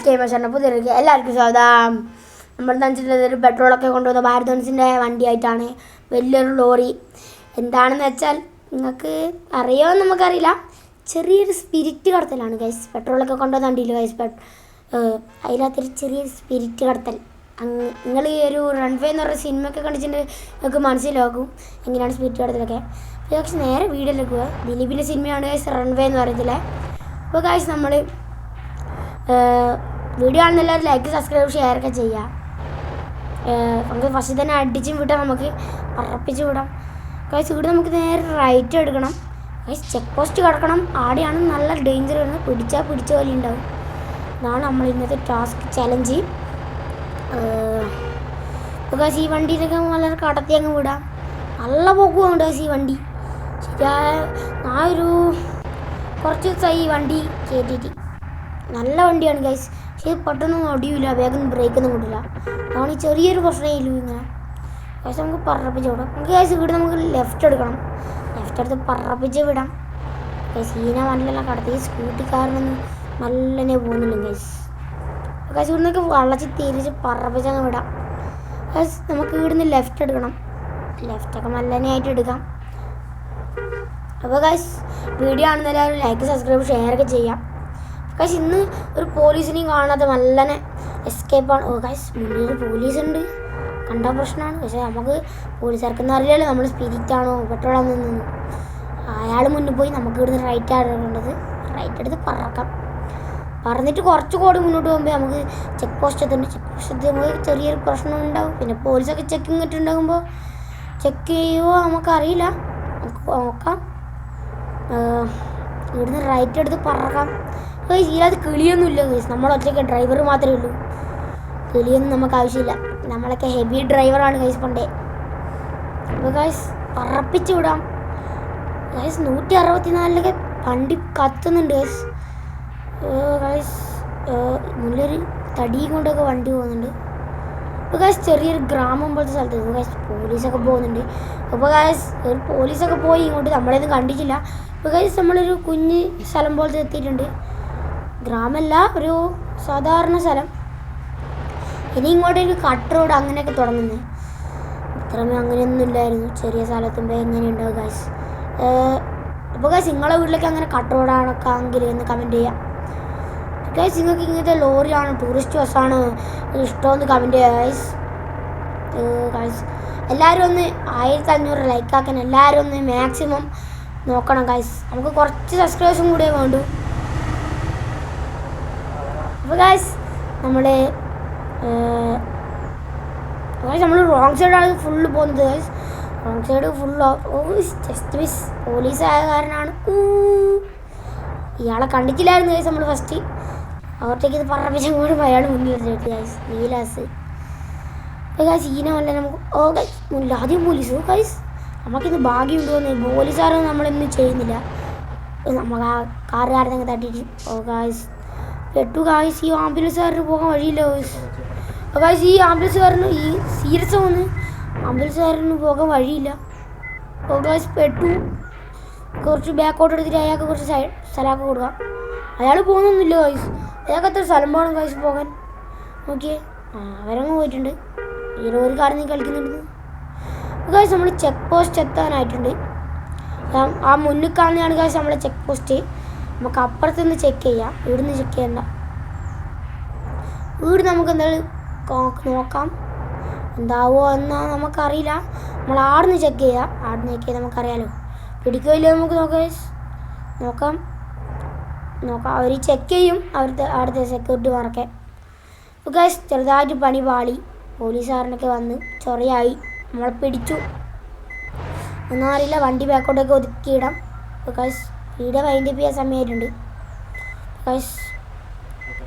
Guys കേമേശ്വരനെ പുതിയ എല്ലാവർക്കും സ്വാഗതം. നമ്മൾ വെച്ചിട്ടുള്ളത് ഒരു പെട്രോളൊക്കെ കൊണ്ടുവന്ന ഭാരതൻസിന്റെ ബെൻസിന്റെ വണ്ടിയായിട്ടാണ്. വലിയൊരു ലോറി. എന്താണെന്ന് വെച്ചാൽ നിങ്ങൾക്ക് അറിയാമെന്ന് നമുക്കറിയില്ല. ചെറിയൊരു സ്പിരിറ്റ് കടത്തലാണ് ഗൈസ് പെട്രോളൊക്കെ കൊണ്ടുവന്ന വണ്ടിയില്ല ഗൈസ് അതിനകത്തൊരു ചെറിയൊരു സ്പിരിറ്റ് കടത്തൽ. അങ്ങ് നിങ്ങൾ ഈ ഒരു റൺവേ എന്ന് പറഞ്ഞ സിനിമയൊക്കെ കണ്ടിട്ടുണ്ടെങ്കിൽ നിങ്ങൾക്ക് മനസ്സിലാക്കും എങ്ങനെയാണ് സ്പിരിറ്റ് കടത്തലൊക്കെ. പക്ഷെ നേരെ വീഡിയോയിലേക്ക് പോവുക ദിലീപിന്റെ സിനിമയാണ് ഗൈസ് റൺവേ എന്ന് പറയത്തില്ലേ അപ്പോൾ ഗൈസ് നമ്മൾ വീഡിയോ ആണെന്നല്ല എല്ലാവരും ലൈക്ക് സബ്സ്ക്രൈബ് ഷെയർ ഒക്കെ ചെയ്യുക ഏഹ് നമുക്ക് ഫസ്റ്റ് തന്നെ അടിച്ചും വിട്ടാൽ നമുക്ക് പറപ്പിച്ച് വിടാം. കൈസ് ഇവിടെ നമുക്ക് നേരെ റൈറ്റ് എടുക്കണം. കൈസ് ചെക്ക് പോസ്റ്റ് കിടക്കണം. ആടെയാണ് നല്ല ഡേഞ്ചർ വരുന്നത്. പിടിച്ചാൽ പിടിച്ച പോലെ ഉണ്ടാവും. ഇതാണ് നമ്മൾ ഇന്നത്തെ ടാസ്ക് ചലഞ്ച് കൈസ് ഈ വണ്ടിയിലൊക്കെ വളരെ കടത്തി അങ്ങ് വിടാം. നല്ല പോകുന്നുണ്ട് കൈസ് ഈ വണ്ടി. ശരിയായ ആ ഒരു കുറച്ച് ദിവസമായി ഈ വണ്ടി കയറ്റിയിട്ട് നല്ല വണ്ടിയാണ് ഗൈസ് പക്ഷേ പെട്ടെന്നൊന്നും ഒടിയില്ല വേഗം ബ്രേക്കൊന്നും കിട്ടില്ല അതാണ് ഈ ചെറിയൊരു പ്രശ്നമേ ഇല്ലൂ ഇങ്ങനെ ഗൈസ് നമുക്ക് പറപ്പിച്ച് വിടാം. നമുക്ക് ഗൈസ് ഇവിടെ നമുക്ക് ലെഫ്റ്റ് എടുക്കണം. ലെഫ്റ്റ് എടുത്ത് പറപ്പിച്ച് വിടാം. ഗൈസ് ഈന വണ്ടിയെല്ലാം കടത്തി സ്കൂട്ടിക്കാരനൊന്നും നല്ലനെ പോകുന്നില്ല ഗൈസ് ഗൈസ് ഇവിടെ നിന്നൊക്കെ വളച്ച് തിരിച്ച് പറപ്പിച്ചങ്ങ് വിടാം. ഗൈസ് നമുക്ക് ഇവിടുന്ന് ലെഫ്റ്റ് എടുക്കണം. ലെഫ്റ്റൊക്കെ നല്ലനായിട്ട് എടുക്കാം. അപ്പോൾ ഗൈസ് വീഡിയോ ആണെന്ന് എല്ലാവരും ലൈക്ക് സബ്സ്ക്രൈബ് ഷെയർ ഒക്കെ ചെയ്യാം. ഗൈസ് ഇന്ന് ഒരു പോലീസിനെയും കാണാതെ നല്ലനെ എസ്കേപ്പാണ് ഓ കാശ് മുന്നിൽ ഒരു പോലീസ് ഉണ്ട് കണ്ട പ്രശ്നമാണ്. പക്ഷേ നമുക്ക് പോലീസുകാർക്കൊന്നും അറിയില്ലല്ലോ. നമ്മൾ സ്പിരിറ്റ് ആണോ പെട്രോൾ ആണോ എന്നൊന്നും അയാൾ മുന്നിൽ പോയി നമുക്ക് ഇവിടുന്ന് റൈറ്റ് ആടേണ്ടത് റൈറ്റ് എടുത്ത് പറക്കാം. പറഞ്ഞിട്ട് കുറച്ച് കോടി മുന്നോട്ട് പോകുമ്പോൾ നമുക്ക് ചെക്ക് പോസ്റ്റ് എത്തുന്നുണ്ട്. ചെക്ക് പോസ്റ്റ് എത്തുമ്പോൾ ചെറിയൊരു പ്രശ്നം ഉണ്ടാവും. പിന്നെ പോലീസൊക്കെ ചെക്കിങ് ഇട്ടുണ്ടാകുമ്പോൾ ചെക്ക് ചെയ്യുമോ നമുക്കറിയില്ല. നമുക്ക് നോക്കാം. ഇവിടുന്ന് റൈറ്റ് എടുത്ത് പറക്കാം. ഇതിനകത്ത് കിളിയൊന്നുമില്ല ഗൈസ് നമ്മൾ ഒറ്റയ്ക്ക് ഡ്രൈവർ മാത്രമേ ഉള്ളൂ. കിളിയൊന്നും നമുക്ക് ആവശ്യമില്ല. നമ്മളൊക്കെ ഹെവി ഡ്രൈവറാണ് ഗൈസ് പണ്ടേ. അപ്പോൾ ഗൈസ് പറപ്പിച്ചു വിടാം. ഗൈസ് നൂറ്റി അറുപത്തിനാലിലൊക്കെ വണ്ടി കത്തുന്നുണ്ട് ഗൈസ് ഗൈസ് നല്ലൊരു തടിയും കൊണ്ടൊക്കെ വണ്ടി പോകുന്നുണ്ട്. അപ്പോൾ ഗൈസ് ചെറിയൊരു ഗ്രാമം പോലത്തെ സ്ഥലത്ത് ഗൈസ് പോലീസൊക്കെ പോകുന്നുണ്ട്. അപ്പോൾ ഗൈസ് ഒരു പോലീസൊക്കെ പോയി ഇങ്ങോട്ട് നമ്മളെയൊന്നും കണ്ടിട്ടില്ല. അപ്പോൾ ഗൈസ് നമ്മളൊരു കുഞ്ഞ് സ്ഥലം പോലത്തെ എത്തിയിട്ടുണ്ട്. ഗ്രാമമല്ല ഒരു സാധാരണ സ്ഥലം. ഇനി ഇങ്ങോട്ട് ഒരു കട്ട് റോഡ് അങ്ങനെയൊക്കെ തുടങ്ങുന്നത് ഇത്രമേ അങ്ങനെയൊന്നും ഇല്ലായിരുന്നു. ചെറിയ സ്ഥലത്തുമ്പോൾ എങ്ങനെ ഉണ്ടാവും ഗൈസ് അപ്പോൾ ഗൈസ് നിങ്ങളെ വീട്ടിലേക്ക് അങ്ങനെ കട്ട് റോഡാണൊക്കെ എങ്കിൽ എന്ന് കമന്റ് ചെയ്യാം. ഗൈസ് നിങ്ങൾക്ക് ഇങ്ങനത്തെ ലോറിയാണ് ടൂറിസ്റ്റ് ബസ്സാണ് ഇഷ്ടമെന്ന് കമന്റ് ചെയ്യുക ഗൈസ് ഗൈസ് എല്ലാവരും ഒന്ന് ആയിരത്തി അഞ്ഞൂറ് ലൈക്ക് ആക്കാൻ എല്ലാവരും ഒന്ന് മാക്സിമം നോക്കണം ഗൈസ് നമുക്ക് കുറച്ച് സബ്സ്ക്രൈബേഴ്സും കൂടിയേ വേണ്ടൂ. അപ്പോൾ ഗായ്സ് നമ്മുടെ ഗായ്സ് നമ്മൾ റോങ് സൈഡാണ് ഫുള്ള് പോകുന്നത് guys wrong side full just miss police ആയ കാരണമാണ്. ഇയാളെ കണ്ടിട്ടില്ലായിരുന്നു ഗൈസ് നമ്മൾ ഫസ്റ്റ് അവർത്തേക്ക് ഇത് പറപ്പിച്ചും കൂടി അയാൾ നിർത്തി ഗൈസ് നീലാസ്. ഗൈസ് ഈന വല്ല നമുക്ക് ഓ ഗൈസ് മുല്ല ആദ്യം പോലീസ് ഓ ഗൈസ് നമുക്കിന്ന് ഭാഗ്യമുണ്ടോ എന്ന് പോലീസുകാരൊന്നും നമ്മളൊന്നും ചെയ്യുന്നില്ല. നമ്മൾ ആ കാറുകാരനെ തട്ടിയിട്ട് ഓ ഗൈസ് പെട്ടു ഗായ്സ് ഈ ആംബുലൻസുകാരന് പോകാൻ വഴിയില്ല അപ്പോൾ ഗൈസ് ഈ ആംബുലൻസുകാരന് ഈ സീരിയസ് വന്ന് ആംബുലൻസുകാരന് പോകാൻ വഴിയില്ല. അപ്പോൾ ഗൈസ് പെട്ടു. കുറച്ച് ബാക്കോട്ട് എടുത്തിട്ട് അയാൾക്ക് കുറച്ച് സ്ഥലമൊക്കെ കൊടുക്കാം. അയാൾ പോകുന്നൊന്നുമില്ല ഗൈസ് അയാൾക്ക് എത്ര സ്ഥലം പോകണം ഗൈസ് പോകാൻ? ആ അവരങ്ങ് പോയിട്ടുണ്ട്. ഇങ്ങനെ ഒരു കാർ നീ കളിക്കുന്നുണ്ട് ഗൈസ് നമ്മൾ ചെക്ക് പോസ്റ്റ് എത്താനായിട്ടുണ്ട്. ആ- മുന്നിൽ കാണുന്നതാണ് ഗൈസ് നമ്മളെ ചെക്ക് പോസ്റ്റ് നമുക്ക് അപ്പുറത്ത് നിന്ന് ചെക്ക് ചെയ്യാം. ഇവിടുന്ന് ചെക്ക് ചെയ്യണ്ട. വീട് നമുക്ക് എന്തായാലും നോക്കാം എന്താവോ എന്ന് നമുക്കറിയില്ല. നമ്മൾ ആടുന്ന് ചെക്ക് ചെയ്യാം. ആടുന്ന് ചെക്ക് ചെയ്താൽ നമുക്കറിയാലോ. പിടിക്കുമല്ലോ നമുക്ക് നോക്കാം. നോക്കാം. നോക്കാം. അവർ ചെക്ക് ചെയ്യും. അവിടുത്തെ അവിടുത്തെ സെക്യൂരിറ്റി ഇപ്പോൾ ഗൈസ് ചെറുതായിട്ട് പണി പാളി. പോലീസുകാരനൊക്കെ വന്ന് ചൊറയായി. നമ്മളെ പിടിച്ചു. ഒന്നും അറിയില്ല. വണ്ടി ബാക്കോട്ടൊക്കെ ഒതുക്കിയിടാം. ബിക്കോസ് വീഡിയോ വൈൻഡപ്പ് ചെയ്യാൻ സമയമായിട്ടുണ്ട്.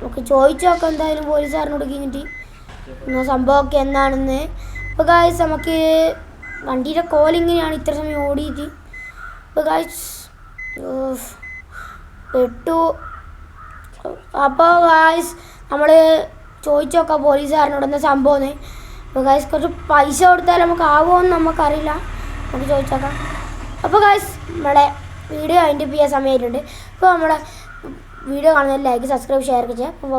നമുക്ക് ചോദിച്ചു നോക്കാം എന്തായാലും പോലീസുകാരനോട് കഴിഞ്ഞിട്ട് സംഭവം സംഭവമൊക്കെ എന്താണെന്ന്. ഇപ്പോൾ ഗായ്സ് നമുക്ക് വണ്ടിയുടെ കോലിങ്ങനെയാണ് ഇത്ര സമയം ഓടിയിട്ട്. ഇപ്പോൾ ഗായ്സ് പെട്ടു. അപ്പോൾ ഗായ്സ് നമ്മൾ ചോദിച്ചു നോക്കാം പോലീസുകാരനോട് എന്താ സംഭവം അപ്പോൾ ഗായ്സ് കുറച്ച് പൈസ കൊടുത്താൽ നമുക്ക് ആവുമോ എന്ന് നമുക്കറിയില്ല. നമുക്ക് ചോദിച്ചു നോക്കാം. അപ്പോൾ ഗായ്സ് നമ്മുടെ വീഡിയോ അതിന്റെ ചെയ്യാൻ സമയമായിട്ടുണ്ട്. അപ്പോൾ നമ്മുടെ വീഡിയോ കാണുന്നതിൽ ലൈക്ക് സബ്സ്ക്രൈബ് ഷെയർ ഒക്കെ ചെയ്യാം. അപ്പോൾ